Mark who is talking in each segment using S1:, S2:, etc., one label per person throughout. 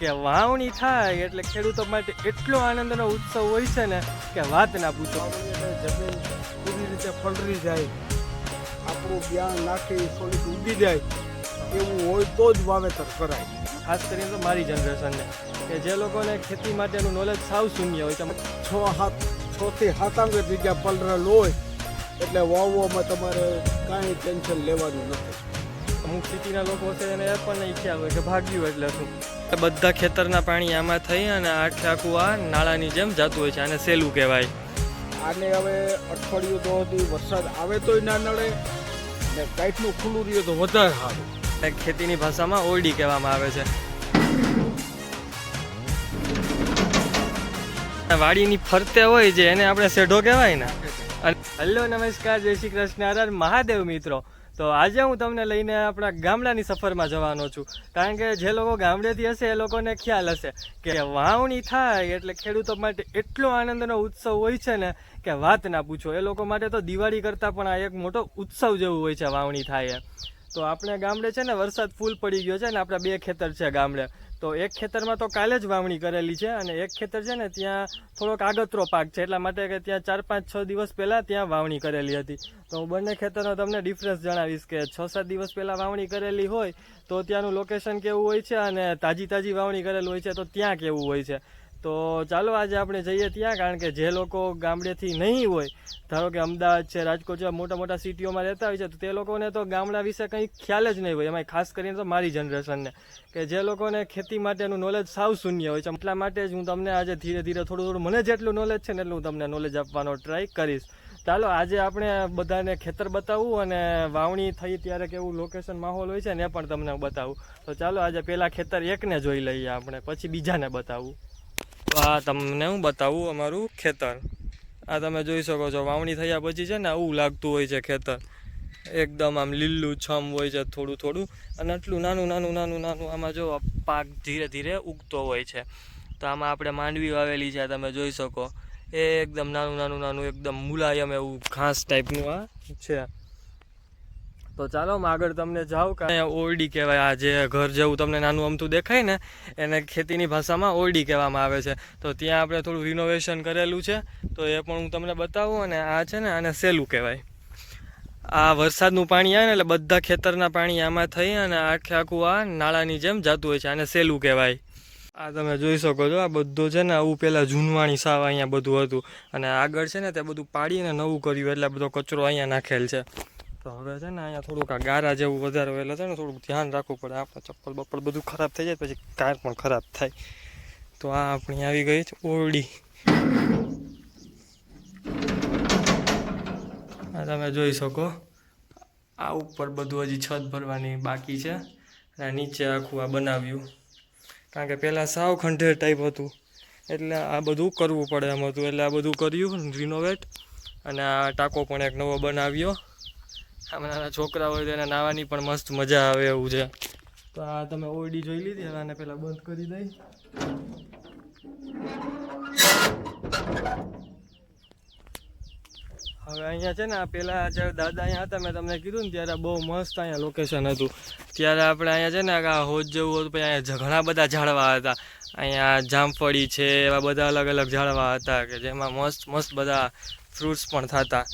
S1: કે વાવણી થાય એટલે ખેડૂતો માટે એટલો આનંદનો ઉત્સવ હોય છે ને કે વાત ના પૂછો.
S2: જમીન પૂરી રીતે પલરી જાય આપણું બિયાણ નાખી થોડીક ઉગી જાય એવું હોય તો જ વાવેતર કરાય.
S1: ખાસ કરીને તો મારી જનરેશનને કે જે લોકોને ખેતી માટેનું નોલેજ સાવ શૂન્ય હોય છે.
S2: છ હાથ છ થી સાત આંગળ જગ્યા પલરેલ હોય એટલે વાવવામાં તમારે કાંઈ ટેન્શન લેવાનું નથી.
S1: અમુક સિટીના લોકો છે એને એ પણ નહીં ખ્યાલ હોય કે ભાગ્યું એટલે શું. બધા ખેતરના પાણી આમાં થઈ અને આખે આખું આ નાળાની જેમ જતું હોય છે આને સેલું કહેવાય.
S2: આને હવે અઠવાડિયું તો હતી વરસાદ આવે તોય ના નડે ને કાંઈકનું ખુલ્લું રહ્યું તો વધારે સારું.
S1: અને ખેતીની ભાષામાં ઓરડી કહેવામાં આવે છે. વાડીની ફરતે હોય છે એને આપણે શેઢો કહેવાય ને. હેલો નમસ્કાર જય શ્રી કૃષ્ણ મહાદેવ મિત્રો. તો આજે હું તમને લઈને આપણા ગામડાની સફરમાં જવાનો છું. કારણ કે જે લોકો ગામડેથી હશે, એ લોકોને ખ્યાલ હશે કે વાવણી થાય એટલે ખેડૂતો માટે એટલો આનંદનો ઉત્સવ હોય છે ને કે વાત ના પૂછો. એ લોકો માટે તો દિવાળી કરતાં પણ આ એક મોટો ઉત્સવ જેવું હોય છે વાવણી થાય તો આપણે ગામડે છે ને વરસાદ ફૂલ પડી ગયો છે ને આપણા બે ખેતર છે ગામડે. તો એક ખેતરમાં તો કાલે જ વાવણી કરેલી છે અને એક ખેતર છે ને ત્યાં થોડોક આગતરો પાક છે એટલા માટે કે ત્યાં ચાર પાંચ છ દિવસ પહેલાં ત્યાં વાવણી કરેલી હતી. તો હું બંને ખેતરનો તમને ડિફરન્સ જણાવીશ કે છ સાત દિવસ પહેલાં વાવણી કરેલી હોય તો ત્યાંનું લોકેશન કેવું હોય છે અને તાજી તાજી વાવણી કરેલું હોય છે તો ત્યાં કેવું હોય છે? તો ચાલો આજે આપણે જઈએ ત્યાં, કારણ કે જે લોકો ગામડેથી નહીં હોય, ધારો કે અમદાવાદ છે, રાજકોટ જેવા મોટા મોટા સિટીઓમાં રહેતા હોય છે, તો તે લોકોને તો ગામડા વિશે કંઈ ખ્યાલ જ નહીં હોય. એમાં ખાસ કરીને તો મારી જનરેશનને, કે જે લોકોને ખેતી માટેનું નોલેજ સાવ શૂન્ય હોય છે. એટલા માટે જ હું તમને આજે ધીરે ધીરે થોડું થોડું, મને જેટલું નોલેજ છે ને એટલું હું તમને નોલેજ આપવાનો ટ્રાય કરીશ. ચાલો, આજે આપણે બધાને ખેતર બતાવવું અને વાવણી થઈ ત્યારે કેવું લોકેશન માહોલ હોય છે ને એ પણ તમને બતાવું. તો ચાલો, આજે પહેલાં ખેતર એકને જોઈ લઈએ આપણે, પછી બીજાને બતાવું. આ તમને હું બતાવું અમારું ખેતર. આ તમે જોઈ શકો છો, વાવણી થયા પછી છે ને આવું લાગતું હોય છે ખેતર. એકદમ આમ લીલું છમ હોય છે, થોડું થોડું. અને આટલું નાનું નાનું નાનું નાનું આમાં જો પાક ધીરે ધીરે ઉગતો હોય છે. તો આમાં આપણે માંડવી વાવેલી છે તમે જોઈ શકો. એ એકદમ નાનું નાનું નાનું, એકદમ મુલાયમ એવું ઘાસ ટાઈપનું આ છે. તો ચાલો, હું આગળ તમને જાઉં કે ઓરડી કહેવાય, આ જે ઘર જેવું તમને નાનું અમથું દેખાય ને, એને ખેતીની ભાષામાં ઓરડી કહેવામાં આવે છે. તો ત્યાં આપણે થોડું રિનોવેશન કરેલું છે. તો એ પણ હું તમને બતાવું અને આ છે ને, આને સેલું કહેવાય. આ વરસાદનું પાણી આવે ને, એટલે બધા ખેતરના પાણી આમાં થઈ અને આખે આખું આ નાળાની જેમ જતું હોય છે, આને સેલું કહેવાય. આ તમે જોઈ શકો છો, આ બધું છે ને, આવું પહેલાં જૂનવાણી સાવ અહીંયા બધું હતું. અને આગળ છે ને, તે બધું પાડીને નવું કર્યું, એટલે બધો કચરો અહીંયા નાખેલ છે. તો હવે છે ને અહીંયા થોડુંક આ ગારા જેવું વધારે હોય છે ને થોડુંક ધ્યાન રાખવું પડે. આપણે ચપ્પલ બપ્પલ બધું ખરાબ થઈ જાય, પછી કાર પણ ખરાબ થાય. તો આ આપણી આવી ગઈ છે ઓરડી. આ તમે જોઈ શકો. આ ઉપર બધું હજી છત ભરવાની બાકી છે. અને નીચે આખું આ બનાવ્યું. કારણ કે પહેલાં સાવ ખંડેર ટાઈપ હતું. એટલે આ બધું કરવું પડે એમ હતું. એટલે આ બધું કર્યું રિનોવેટ અને આ ટાંકો પણ એક નવો બનાવ્યો. નાના છોકરા હોય તો એને નાવાની પણ મસ્ત મજા આવે એવું છે. તો આ તમે ઓરડી જોઈ લીધી, હવે આને પહેલાં બંધ કરી દઈ. હવે અહીંયા છે ને આ પેલા જ્યારે દાદા અહીંયા હતા, મેં તમને કીધું ને ત્યારે બહુ મસ્ત અહીંયા લોકેશન હતું. ત્યારે આપણે અહીંયા છે ને આ હોજ જેવું હતું, પછી અહીંયા ઘણા બધા ઝાડવા હતા. અહીંયા જામફળી છે, એવા બધા અલગ અલગ ઝાડવા હતા કે જેમાં મસ્ત મસ્ત બધા ફ્રૂટ્સ પણ થતા.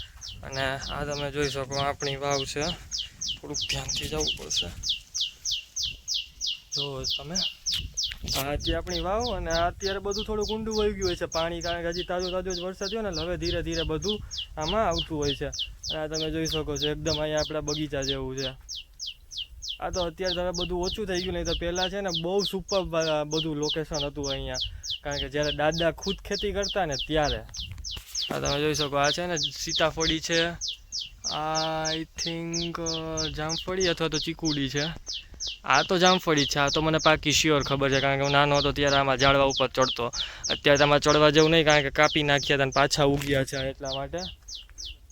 S1: અને આ તમે જોઈ શકો, આપણી વાવ છે. થોડુંક ધ્યાનથી જવું પડશે. જો તમે હજી આપણી વાવ અને અત્યારે બધું થોડું ઊંડું વહી ગયું હોય છે. પાણી કારણ કે હજી તાજો તાજો જ વરસાદ થયો ને હવે ધીરે ધીરે બધું આમાં આવતું હોય છે. અને આ તમે જોઈ શકો છો, એકદમ અહીંયા આપણા બગીચા જેવું છે. આ તો અત્યારે તમે બધું ઓછું થઈ ગયું, નહીં તો પહેલાં છે ને બહુ સુપર બધું લોકેશન હતું અહીંયા. કારણ કે જ્યારે દાદા ખુદ ખેતી કરતા ને ત્યારે. આ તમે જોઈ શકો, આ છે ને સીતાફળી છે આઈ થિંક જામફળી અથવા તો ચીકુડી છે. આ તો જામફળી છે, આ તો મને પાકી શ્યોર ખબર છે, કારણ કે હું નાનો હતો ત્યારે આમાં ઝાડવા ઉપર ચડતો. અત્યારે આમાં ચડવા જેવું નહીં, કારણ કે કાપી નાખ્યા હતા પાછા ઉગ્યા છે એટલા માટે.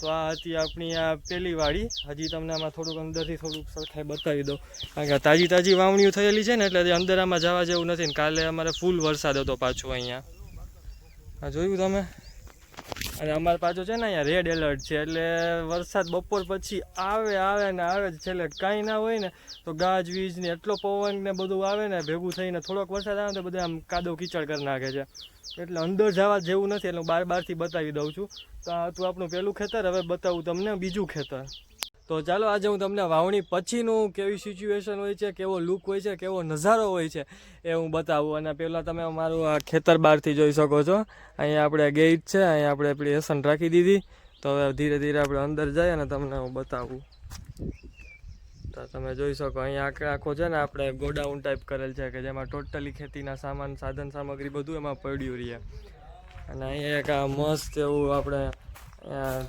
S1: તો આ હતી આપણી આ પેલી વાડી. હજી તમને આમાં થોડુંક અંદરથી થોડુંક સરખાઈ બતાવી દો કારણ કે તાજી તાજી વાવણીઓ થયેલી છે ને, એટલે અંદર આમાં જવા જેવું નથી ને, કાલે અમારે ફૂલ વરસાદ હતો પાછો અહીંયા. આ જોયું તમે? અને અમારે પાછો છે ને અહીંયા રેડ એલર્ટ છે, એટલે વરસાદ બપોર પછી આવે આવે ને આવે જ. છેલ્લે કાંઈ ના હોય ને તો ગાજવીજ ને એટલો પવન ને બધું આવે ને ભેગું થઈને થોડોક વરસાદ આવે ને તો બધા આમ કાદો કીચડ કરી નાખે છે. એટલે અંદર જવા જેવું નથી, એટલે હું બાર, બારથી બતાવી દઉં છું. તો આ હતું આપણું પહેલું ખેતર, હવે બતાવું તમને બીજું ખેતર. તો ચાલો આજે હું તમને વાવણી પછીનું કેવી સિચ્યુએશન હોય છે, કેવો લુક હોય છે, કેવો નજારો હોય છે એ હું બતાવું. અને પહેલાં તમે મારું આ ખેતર બહારથી જોઈ શકો છો. અહીંયા આપણે ગેટ છે, અહીંયા આપણે એસન રાખી દીધી. તો હવે ધીરે ધીરે આપણે અંદર જઈએ અને તમને હું બતાવું. તો તમે જોઈ શકો, અહીંયા આખે આખો છે ને આપણે ગોડાઉન ટાઈપ કરેલ છે, કે જેમાં ટોટલી ખેતીના સામાન, સાધન સામગ્રી બધું એમાં પડ્યું રહે. અને અહીંયા એક મસ્ત એવું આપણે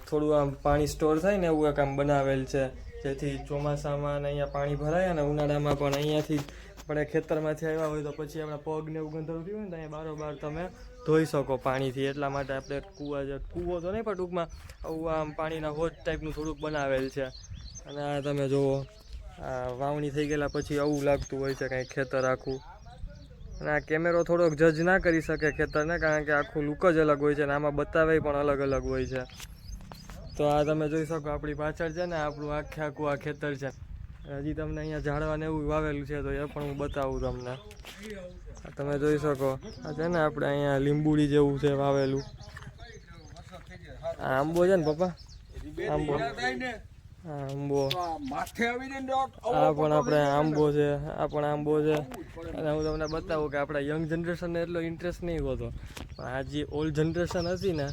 S1: થોડું આમ પાણી સ્ટોર થાય ને એવું એક આમ બનાવેલ છે. જેથી ચોમાસામાં અને અહીંયા પાણી ભરાય અને ઉનાળામાં પણ અહીંયાથી આપણે ખેતરમાંથી આવ્યા હોય તો પછી આપણા પગને એવું ગંધારું થયું હોય ને અહીંયા બારોબાર તમે ધોઈ શકો પાણીથી. એટલા માટે આપણે કૂવા જે, કૂવો તો નહીં, પણ ટૂંકમાં આવું આમ પાણીના હોજ ટાઈપનું થોડુંક બનાવેલ છે. અને આ તમે જુઓ, આ વાવણી થઈ ગયેલા પછી આવું લાગતું હોય છે, કાંઈ ખેતર આખું. અને આ કેમેરો થોડોક જજ ના કરી શકે ખેતરને, કારણ કે આખું લુક જ અલગ હોય છે અને આમાં બતાવે પણ અલગ અલગ હોય છે. તો આ તમે જોઈ શકો આપણી પાછળ છે ને, આપણું આખે આખું આ ખેતર છે. હજી તમને અહીંયા ઝાડવા ને એવું વાવેલું છે તો એ પણ હું બતાવું તમને. તમે જોઈ શકો. આ છે ને આપણે અહીંયા લીંબુડી જેવું છે વાવેલું. આંબો છે ને, પપ્પા? આંબો. આંબો.
S2: માથે આવી જાય ને
S1: આ પણ આપણે આંબો છે આ પણ આંબો છે. અને હું તમને બતાવું કે આપણા યંગ જનરેશનને એટલો ઇન્ટરેસ્ટ નહીં હોતો. પણ આ જે ઓલ્ડ જનરેશન હતી ને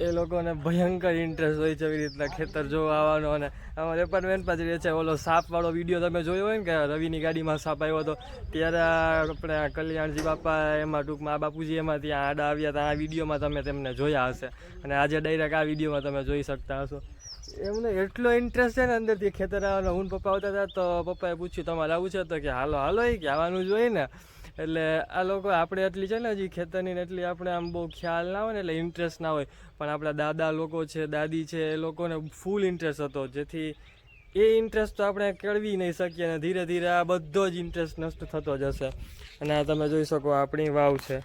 S1: એ લોકોને ભયંકર ઇન્ટરેસ્ટ હોય છે એવી રીતના ખેતર જોવા આવવાનો અને અમારે એપાર્ટમેન્ટ પાસે રહે છે ઓલો સાપવાળો વીડિયો તમે જોયો હોય ને કે રવિની ગાડીમાં સાપ આવ્યો હતો? ત્યારે આપણે કલ્યાણજી બાપા એમાં ટૂંકમાં આ બાપુજી એમાં ત્યાં આડા આવ્યા હતા આ વિડીયોમાં તમે તેમને જોયા હશે. અને આજે ડાયરેક્ટ આ વિડીયોમાં તમે જોઈ શકતા હશો. એમને એટલો ઇન્ટરેસ્ટ છે ને અંદરથી ખેતર આવવાનો હું પપ્પા આવતા હતા તો પપ્પાએ પૂછ્યું, તમારે આવું છે? તો કે, હાલો હાલો, એ કે આવવાનું જોઈએ ને. એટલે આ લોકો આપણે એટલી છે ને હજી ખેતરની એટલી આપણે આમ બહુ ખ્યાલ ના હોય ને એટલે ઇન્ટરેસ્ટ ના હોય. પણ આપણા દાદા લોકો છે, દાદી છે, એ લોકોને ફૂલ ઇન્ટરેસ્ટ હતો. જેથી એ ઇન્ટરેસ્ટ તો આપણે કેળવી નહીં શકીએ અને ધીરે ધીરે આ બધો જ ઇન્ટરેસ્ટ નષ્ટ થતો જશે. અને આ તમે જોઈ શકો, આપણી વાવ છે.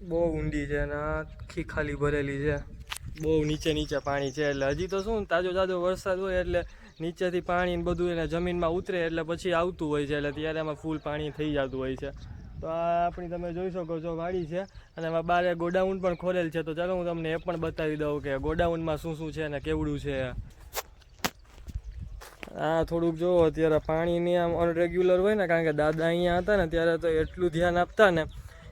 S1: બહુ ઊંડી છે અને આખી ખાલી ભરેલી છે. બહુ નીચે નીચે પાણી છે એટલે હજી તો શું, તાજો તાજો વરસાદ હોય એટલે નીચેથી પાણી બધું એને જમીનમાં ઉતરે એટલે પછી આવતું હોય છે એટલે ત્યારે એમાં ફૂલ પાણી થઈ જતું હોય છે. તો આ આપણી તમે જોઈ શકો છો વાડી છે અને એમાં બારે ગોડાઉન પણ ખોલેલ છે. તો ચાલો હું તમને એ પણ બતાવી દઉં કે ગોડાઉનમાં શું શું છે અને કેવડું છે. આ થોડુંક જો અત્યારે પાણીની આમ અનરેગ્યુલર હોય ને, કારણ કે દાદા અહીંયા હતા ને, ત્યારે તો એટલું ધ્યાન આપતા ને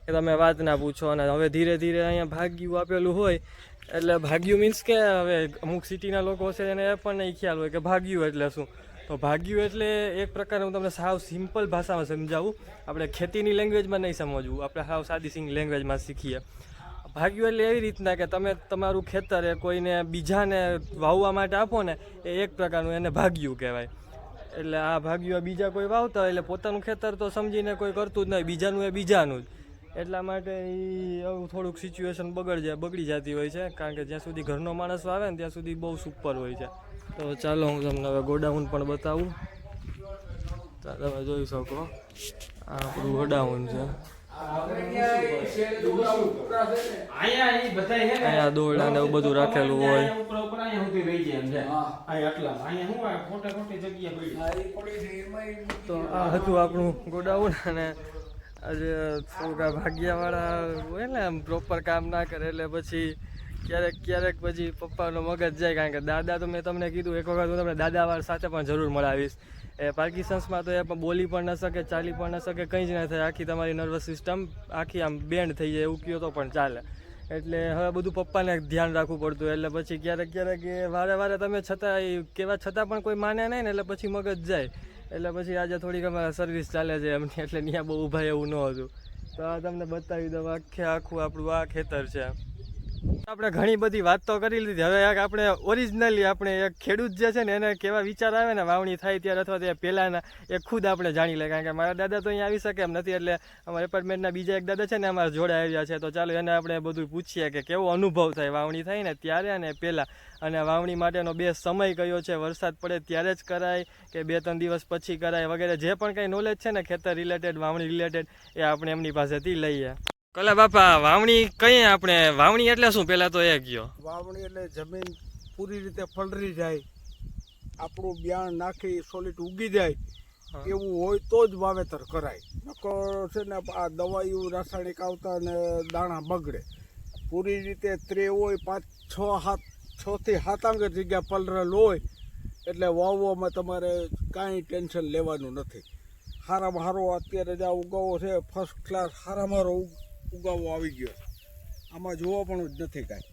S1: કે તમે વાત ના પૂછો. અને હવે ધીરે ધીરે અહીંયા ભાગ્યું આપેલું હોય એટલે ભાગ્યું મીન્સ કે હવે અમુક સિટીના લોકો છે એને એ પણ નહીં ખ્યાલ હોય કે ભાગ્યું એટલે શું? તો ભાગ્યું એટલે એક પ્રકારે હું તમને સાવ સિમ્પલ ભાષામાં સમજાવું. આપણે ખેતીની લેંગ્વેજમાં નહીં સમજવું. આપણે સાવ સાદી સિંગ લેંગ્વેજમાં શીખીએ. ભાગ્યું એટલે એવી રીતના કે તમે તમારું ખેતર એ કોઈને બીજાને વાવવા માટે આપો ને, એ એક પ્રકારનું એને ભાગ્યું કહેવાય. એટલે આ ભાગ્યું બીજા કોઈ વાવતા હોય એટલે પોતાનું ખેતર તો સમજીને કોઈ કરતું જ નહીં. બીજાનું એ બીજાનું જ. એટલા માટે એ આવું થોડુંક સિચ્યુએશન બગડ જાય બગડી જતી હોય છે, કારણ કે જ્યાં સુધી ઘરનો માણસ આવે ને ત્યાં સુધી બહુ સુપર હોય છે. તો ચાલો હું તમને હવે ગોડાઉન પણ બતાવું. તો તમે જોઈ શકો. આ આપણું ગોડાઉન છે.
S3: અહીંયા
S1: દોરડા એવું બધું રાખેલું હોય. તો આ હતું આપણું ગોડાઉન અને આજે થોડુંક આ ભાગ્યવાળા હોય ને આમ પ્રોપર કામ ના કરે એટલે પછી ક્યારેક ક્યારેક પછી પપ્પાનો મગજ જાય કારણ કે દાદા તો મેં તમને કીધું એક વખત હું તમને દાદાવાળા સાથે પણ જરૂર મળાવીશ. એ પાર્કિસન્સમાં તો એ પણ બોલી પણ ન શકે, ચાલી પણ ન શકે, કંઈ જ ના થાય. આખી તમારી નર્વસ સિસ્ટમ આખી આમ બેન્ડ થઈ જાય, એવું કયો તો પણ ચાલે. એટલે હવે બધું પપ્પાને ધ્યાન રાખવું પડતું. એટલે પછી ક્યારેક ક્યારેક એ વારે વારે તમે છતાં કહેવા છતાં પણ કોઈ માને નહીં ને એટલે પછી મગજ જાય. એટલે પછી આજે થોડીક અમારે સર્વિસ ચાલે છે એમની એટલે ત્યાં બહુ ઊભા એવું ન હતું. તો આ તમને બતાવી દઉં, આખે આખું આપણું આ ખેતર છે. આપણે ઘણી બધી વાત તો કરી લીધી. હવે એક આપણે ઓરિજિનલી આપણે એક ખેડૂત જે છે ને એને કેવા વિચાર આવે ને વાવણી થાય ત્યારે અથવા તે પહેલાંના એ ખુદ આપણે જાણી લે. કારણ કે મારા દાદા તો અહીંયા આવી શકે એમ નથી. એટલે અમારા એપાર્ટમેન્ટના બીજા એક દાદા છે ને અમારા જોડે આવ્યા છે. તો ચાલો એને આપણે બધું પૂછીએ કે કેવો અનુભવ થાય વાવણી થાય ને ત્યારે અને પહેલાં. અને વાવણી માટેનો બે સમય કયો છે? વરસાદ પડે ત્યારે જ કરાય કે બે ત્રણ દિવસ પછી કરાય વગેરે? જે પણ કંઈ નોલેજ છે ને ખેતર રિલેટેડ વાવણી રિલેટેડ એ આપણે એમની પાસેથી લઈએ. કલા બાપા વાવણી કઈ આપણે વાવણી એટલે શું? પેલા તો એ કયો.
S2: વાવણી એટલે જમીન પૂરી રીતે ફળરી જાય આપણું બિયાણ નાખી સોલિડ ઉગી જાય એવું હોય તો જ વાવેતર કરાય. નકર છે ને આ દવાઈઓ રાસાયણિક આવતા ને દાણા બગડે. પૂરી રીતે ત્રે હોય પાંચ છ હાથ છ થી સાત આંગર જગ્યા પલરેલ હોય એટલે વાવવામાં તમારે કાંઈ ટેન્શન લેવાનું નથી. સારામાં સારો અત્યારે જે ઉગાવો છે ફર્સ્ટ ક્લાસ સારામાં સારો ઉગાવો આવી ગયો. આમાં જોવા પણ જ નથી કાંઈ.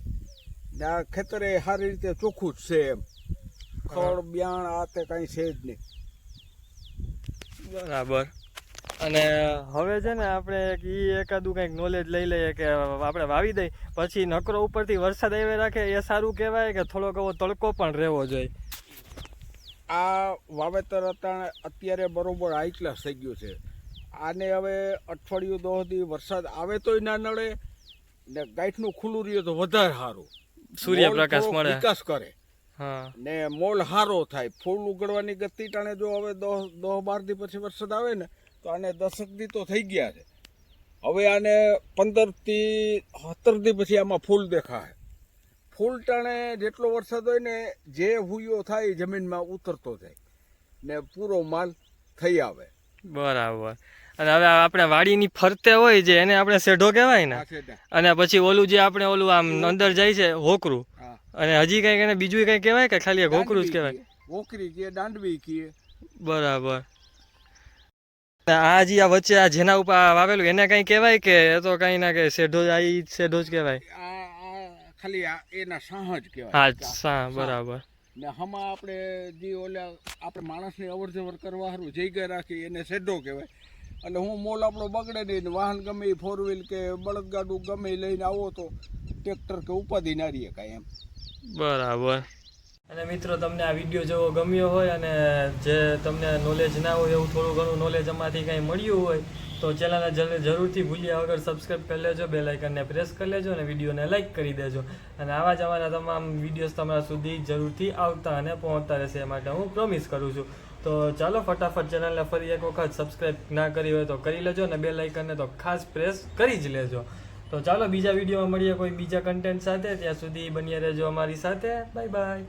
S2: ને આ ખેતરે સારી રીતે ચોખ્ખું જ છે એમ. ખડ બિયાણ આ તે કાંઈ છે જ નહીં.
S1: બરાબર. અને હવે છે ને આપણે એક ઈ એકાદું કંઈક નોલેજ લઈ લઈએ કે આપણે વાવી દઈ પછી નકરો ઉપરથી વરસાદ આવે રાખે એ સારું કહેવાય કે થોડોક એવો તડકો પણ રહેવો જોઈએ.
S2: આ વાવેતર અત્યારે અત્યારે બરોબર હાઈ ક્લાસ થઈ ગયું છે. આને હવે અઠવાડિયું દો દી વરસાદ આવે તોય ના નડે ને ગાંઠનું ખુલ્લું રહ્યું તો વધારે સારું
S1: સૂર્યપ્રકાશ મળે.
S2: વિકાસ કરે. ને મોલ સારો થાય. ફૂલ ઉગડવાની ગતિ ટાણે જો હવે દોહ દોહ બાર દી પછી વરસાદ આવે ને તો આને દશક દી તો થઈ ગયા છે. હવે આને પંદરથી સત્તર દી પછી આમાં ફૂલ દેખાય ફૂલ ટાણે જેટલો વરસાદ હોય ને જે હુયો થાય જમીનમાં ઉતરતો જાય. ને પૂરો માલ થઈ આવે.
S1: બરાબર. અને હવે આપણે વાડીની ફરતે હોય જે એને આપણે સેઢો કહેવાય ને. અને પછી ઓલું જે આપણે ઓલું આમ અંદર જાય છે હોકરું. અને હજી કંઈક એને બીજું કંઈ કહેવાય કે ખાલી હોકરું જ કહેવાય?
S2: હોકરી કે દાંડવી કે
S1: બરાબર. આ જે આ વચ્ચે આ જેના ઉપર વાવેલું એને કઈ કહેવાય કે એ તો કઈ ના કે સેઢો જ આ ઈ સેઢો જ કહેવાય?
S2: ખાલી એના સાહ જ કહેવાય.
S1: હા સા બરાબર.
S2: ને હમા આપણે જે ઓલા આપણે માણસની અવર જવર કરવા હારું જઈ ગયા રાખી એને સેઢો કહેવાય. એટલે હું મોલ આપણો બગડે નહીં ને વાહન ગમે એ ફોર વ્હીલ કે બળદગાડું ગમે એ લઈને આવો તો ટ્રેક્ટર કે ઉપાધિ ના રહીએ કાંઈ એમ.
S1: બરાબર. અને મિત્રો તમને આ વીડિયો જેવો ગમ્યો હોય અને જે તમને નોલેજ ના હોય એવું થોડું ઘણું નોલેજ એમાંથી કંઈ મળ્યું હોય તો ચેનલને જરૂરથી ભૂલ્યા વગર સબસ્ક્રાઈબ કરી લેજો બે લાઇકનને પ્રેસ કરી લેજો અને વિડીયોને લાઇક કરી દેજો. અને આવા જ અમારા તમામ વિડીયોઝ તમારા સુધી જરૂરથી આવતા અને પહોંચતા રહેશે એ માટે હું પ્રોમિસ કરું છું. તો ચાલો ફટાફટ ચેનલને ફરી એક વખત સબસ્ક્રાઈબ ના કરી હોય તો કરી લેજો અને બે લાઇકનને તો ખાસ પ્રેસ કરી જ લેજો. તો ચાલો બીજા વિડીયોમાં મળીએ કોઈ બીજા કન્ટેન્ટ સાથે. ત્યાં સુધી બન્યા રહેજો અમારી સાથે. Bye bye